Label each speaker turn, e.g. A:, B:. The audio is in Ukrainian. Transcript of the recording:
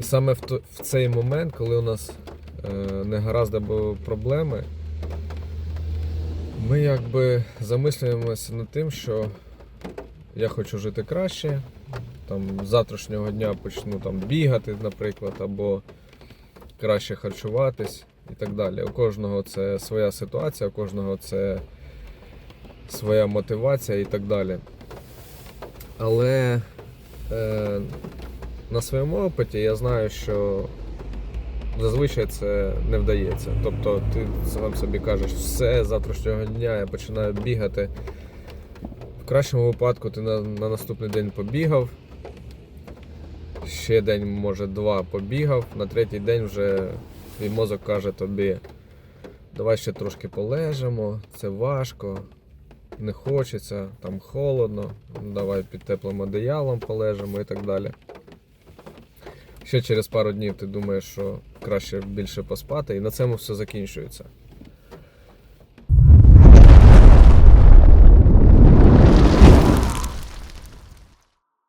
A: саме в, в цей момент, коли у нас е, не гаразд або проблеми, ми якби замислюємося над тим, що я хочу жити краще. Там, з завтрашнього дня почну там, бігати, наприклад, або краще харчуватись і так далі. У кожного це своя ситуація, у кожного це своя мотивація і так далі. Але е, на своєму опиті я знаю, що зазвичай це не вдається. Тобто ти сам собі кажеш, все, завтрашнього дня я починаю бігати. В кращому випадку ти на, на наступний день побігав. Ще день, може, два побігав, на третій день вже твій мозок каже тобі, давай ще трошки полежимо, це важко, не хочеться, там холодно, давай під теплим одеялом полежимо і так далі. Ще через пару днів ти думаєш, що краще більше поспати, і на цьому все закінчується.